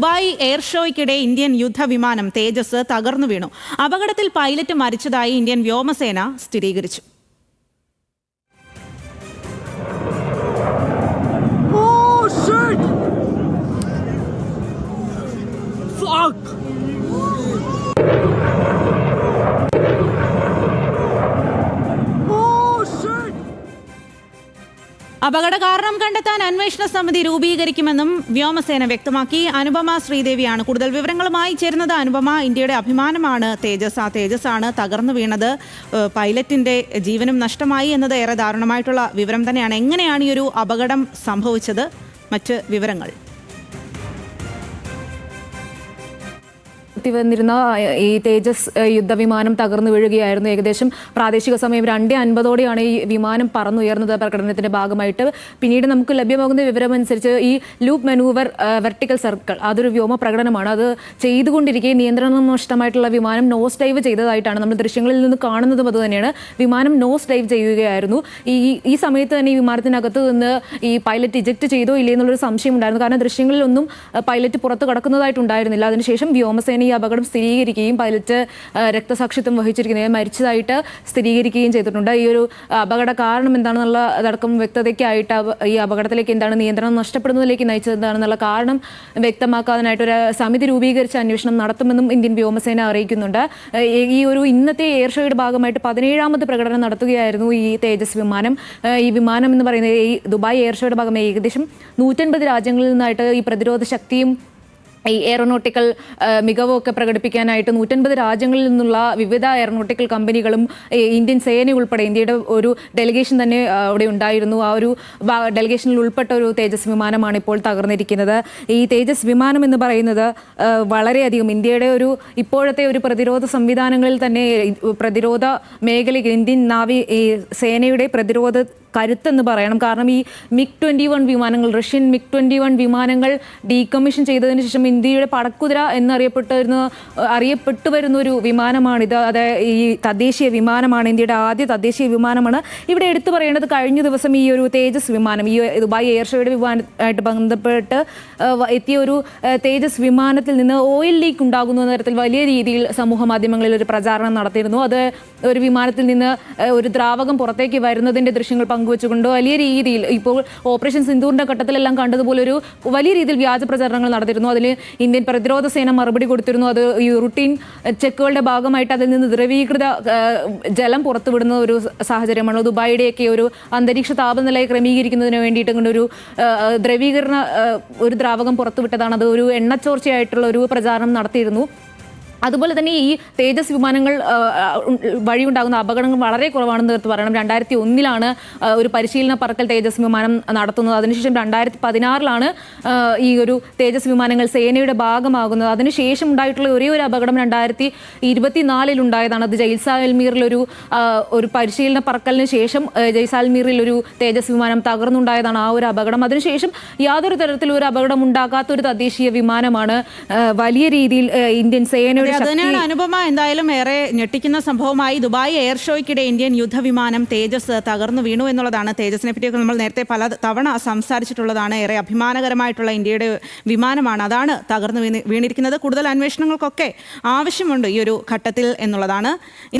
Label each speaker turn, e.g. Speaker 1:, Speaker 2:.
Speaker 1: Dubai air ഷോയ്ക്കിടെ Indian യുദ്ധവിമാനം തേജസ് തകർന്നു വീണു അപകടത്തിൽ പൈലറ്റ് മരിച്ചതായി ഇന്ത്യൻ വ്യോമസേന സ്ഥിരീകരിച്ചു
Speaker 2: Oh! Fuck!
Speaker 1: അപകട കാരണം കണ്ടെത്താൻ അന്വേഷണ സമിതി രൂപീകരിക്കുമെന്നും വ്യോമസേന വ്യക്തമാക്കി. അനുപമ ശ്രീദേവിയാണ് കൂടുതൽ വിവരങ്ങളുമായി ചേരുന്നത്. അനുപമ ഇന്ത്യയുടെ അഭിമാനമാണ് തേജസ് ആ തേജസ് ആണ് തകർന്നു വീണത്. പൈലറ്റിന്റെ ജീവനും നഷ്ടമായി എന്നത് ഏറെ ദാരുണമായിട്ടുള്ള വിവരം തന്നെയാണ്. എങ്ങനെയാണ് ഈ ഒരു അപകടം സംഭവിച്ചത്? മറ്റ് വിവരങ്ങൾ.
Speaker 3: വന്നിരുന്ന ഈ തേജസ് യുദ്ധവിമാനം തകർന്നു വീഴുകയായിരുന്നു. ഏകദേശം പ്രാദേശിക സമയം രണ്ടേ അൻപതോടെയാണ് ഈ വിമാനം പറന്നുയർന്നത് പ്രകടനത്തിന്റെ ഭാഗമായിട്ട്. പിന്നീട് നമുക്ക് ലഭ്യമാകുന്ന വിവരമനുസരിച്ച് ഈ ലൂപ്പ് മെനൂവർ വെർട്ടിക്കൽ സർക്കിൾ അതൊരു വ്യോമ പ്രകടനമാണ്. അത് ചെയ്തുകൊണ്ടിരിക്കെ നിയന്ത്രണം നഷ്ടമായിട്ടുള്ള വിമാനം നോസ് ഡൈവ് ചെയ്തതായിട്ടാണ് നമ്മൾ ദൃശ്യങ്ങളിൽ നിന്ന് കാണുന്നതും അതുതന്നെയാണ് വിമാനം നോസ് ഡൈവ് ചെയ്യുകയായിരുന്നു. ഈ ഈ സമയത്ത് തന്നെ ഈ വിമാനത്തിനകത്ത് നിന്ന് ഈ പൈലറ്റ് ഇജക്ട് ചെയ്തോ ഇല്ലേ എന്നുള്ളൊരു സംശയം ഉണ്ടായിരുന്നു കാരണം ദൃശ്യങ്ങളിലൊന്നും പൈലറ്റ് പുറത്ത് കടക്കുന്നതായിട്ടുണ്ടായിരുന്നില്ല. അതിനുശേഷം വ്യോമസേന ഈ അപകടം സ്ഥിരീകരിക്കുകയും പൈലറ്റ് രക്തസാക്ഷിത്വം വഹിച്ചിരിക്കുന്നത് മരിച്ചതായിട്ട് സ്ഥിരീകരിക്കുകയും ചെയ്തിട്ടുണ്ട്. ഈ ഒരു അപകട കാരണം എന്താണെന്നുള്ള അതടക്കം വ്യക്തതയ്ക്കായിട്ട് ഈ അപകടത്തിലേക്ക് എന്താണ് നിയന്ത്രണം നഷ്ടപ്പെടുന്നതിലേക്ക് നയിച്ചത് എന്താണെന്നുള്ള കാരണം വ്യക്തമാക്കാനായിട്ട് ഒരു സമിതി രൂപീകരിച്ച് അന്വേഷണം നടത്തുമെന്നും ഇന്ത്യൻ വ്യോമസേന അറിയിക്കുന്നുണ്ട്. ഈ ഒരു ഇന്നത്തെ എയർ ഷോയുടെ ഭാഗമായിട്ട് പതിനേഴാമത് പ്രകടനം നടത്തുകയായിരുന്നു ഈ തേജസ് വിമാനം. ഈ വിമാനം എന്ന് പറയുന്നത് ഈ ദുബായ് എയർ ഷോയുടെ ഭാഗമായി ഏകദേശം നൂറ്റൻപത് രാജ്യങ്ങളിൽ നിന്നായിട്ട് ഈ പ്രതിരോധ ശക്തിയും ഈ എയറോനോട്ടിക്കൽ മികവൊക്കെ പ്രകടിപ്പിക്കാനായിട്ട് നൂറ്റൻപത് രാജ്യങ്ങളിൽ നിന്നുള്ള വിവിധ എയറോനോട്ടിക്കൽ കമ്പനികളും ഇന്ത്യൻ സേന ഉൾപ്പെടെ ഇന്ത്യയുടെ ഒരു ഡെലിഗേഷൻ തന്നെ അവിടെ ഉണ്ടായിരുന്നു. ആ ഒരു ഡെലിഗേഷനിൽ ഉൾപ്പെട്ട ഒരു തേജസ് വിമാനമാണ് ഇപ്പോൾ തകർന്നിരിക്കുന്നത്. ഈ തേജസ് വിമാനം എന്ന് പറയുന്നത് വളരെയധികം ഇന്ത്യയുടെ ഒരു ഇപ്പോഴത്തെ ഒരു പ്രതിരോധ സംവിധാനങ്ങളിൽ തന്നെ പ്രതിരോധ മേഖല ഇന്ത്യൻ നാവി സേനയുടെ പ്രതിരോധ കരുത്തെന്ന് പറയണം. കാരണം ഈ മിഗ് ട്വന്റി വൺ വിമാനങ്ങൾ റഷ്യൻ മിഗ് ട്വന്റി വൺ വിമാനങ്ങൾ ഡീകമ്മീഷൻ ചെയ്തതിന് ശേഷം ഇന്ത്യയുടെ പടക്കുതിര എന്നറിയപ്പെട്ടിരുന്ന അറിയപ്പെട്ടു വരുന്ന ഒരു വിമാനമാണിത്. അതായത് ഈ തദ്ദേശീയ വിമാനമാണ് ഇന്ത്യയുടെ ആദ്യ തദ്ദേശീയ വിമാനമാണ്. ഇവിടെ എടുത്തു പറയേണ്ടത് കഴിഞ്ഞ ദിവസം ഈ ഒരു തേജസ് വിമാനം ഈ ദുബായ് എയർ ഷോയുടെ വിമാനമായിട്ട് ബന്ധപ്പെട്ട് എത്തിയ ഒരു തേജസ് വിമാനത്തിൽ നിന്ന് ഓയിൽ ലീക്ക് ഉണ്ടാകുന്ന തരത്തിൽ വലിയ രീതിയിൽ സമൂഹ മാധ്യമങ്ങളിൽ ഒരു പ്രചാരണം നടത്തിയിരുന്നു. അത് ഒരു വിമാനത്തിൽ നിന്ന് ഒരു ദ്രാവകം പുറത്തേക്ക് വരുന്നതിന്റെ ദൃശ്യങ്ങൾ പങ്കുവെച്ചുകൊണ്ട് വലിയ രീതിയിൽ ഇപ്പോൾ ഓപ്പറേഷൻ സിന്ദൂറിന്റെ ഘട്ടത്തിലെല്ലാം കണ്ടതുപോലെ ഒരു വലിയ രീതിയിൽ വ്യാജ പ്രചാരണങ്ങൾ നടത്തിയിരുന്നു. അതിൽ ഇന്ത്യൻ പ്രതിരോധ സേന മറുപടി കൊടുത്തിരുന്നു. അത് ഈ റുട്ടീൻ ചെക്കുകളുടെ ഭാഗമായിട്ട് അതിൽ നിന്ന് ദ്രവീകൃത ജലം പുറത്തുവിടുന്ന ഒരു സാഹചര്യമാണ്. ദുബായിയുടെയൊക്കെ ഒരു അന്തരീക്ഷ താപനിലയെ ക്രമീകരിക്കുന്നതിന് വേണ്ടിയിട്ട് ഇങ്ങനെ ഒരു ദ്രവീകരണ ഒരു ദ്രാവകം പുറത്തുവിട്ടതാണ്. അത് ഒരു എണ്ണച്ചോർച്ചയായിട്ടുള്ള ഒരു പ്രചാരണം നടത്തിയിരുന്നു. അതുപോലെ തന്നെ ഈ തേജസ് വിമാനങ്ങൾ വഴിയുണ്ടാകുന്ന അപകടങ്ങൾ വളരെ കുറവാണെന്ന് എടുത്ത് പറയണം. രണ്ടായിരത്തി ഒന്നിലാണ് ഒരു പരിശീലന പറക്കൽ തേജസ് വിമാനം നടത്തുന്നത്. അതിനുശേഷം രണ്ടായിരത്തി പതിനാറിലാണ് ഈ ഒരു തേജസ് വിമാനങ്ങൾ സേനയുടെ ഭാഗമാകുന്നത്. അതിനുശേഷം ഉണ്ടായിട്ടുള്ള ഒരേ ഒരു അപകടം രണ്ടായിരത്തി ഇരുപത്തിനാലിൽ ഉണ്ടായതാണ് അത് ജയ്സാൽമീറിൽ ഒരു പരിശീലന പറക്കലിന് ശേഷം ജയ്സാൽമീറിൽ ഒരു തേജസ് വിമാനം തകർന്നുണ്ടായതാണ് ആ ഒരു അപകടം. അതിനുശേഷം യാതൊരു തരത്തിലും ഒരു അപകടം ഉണ്ടാകാത്ത ഒരു തദ്ദേശീയ വിമാനമാണ് വലിയ രീതിയിൽ ഇന്ത്യൻ സേനയുടെ
Speaker 1: തന്നെയാണ് അനുപമ എന്തായാലും ഏറെ ഞെട്ടിക്കുന്ന സംഭവമായി. ദുബായ് എയർ ഷോയ്ക്കിടെ ഇന്ത്യൻ യുദ്ധവിമാനം തേജസ് തകർന്നു വീണു എന്നുള്ളതാണ് തേജസിനെ പറ്റിയൊക്കെ നമ്മൾ നേരത്തെ പല തവണ സംസാരിച്ചിട്ടുള്ളതാണ്. ഏറെ അഭിമാനകരമായിട്ടുള്ള ഇന്ത്യയുടെ വിമാനമാണ്. അതാണ് തകർന്നു വീണ് വീണിരിക്കുന്നത്. കൂടുതൽ അന്വേഷണങ്ങൾക്കൊക്കെ ആവശ്യമുണ്ട് ഈ ഒരു ഘട്ടത്തിൽ എന്നുള്ളതാണ്.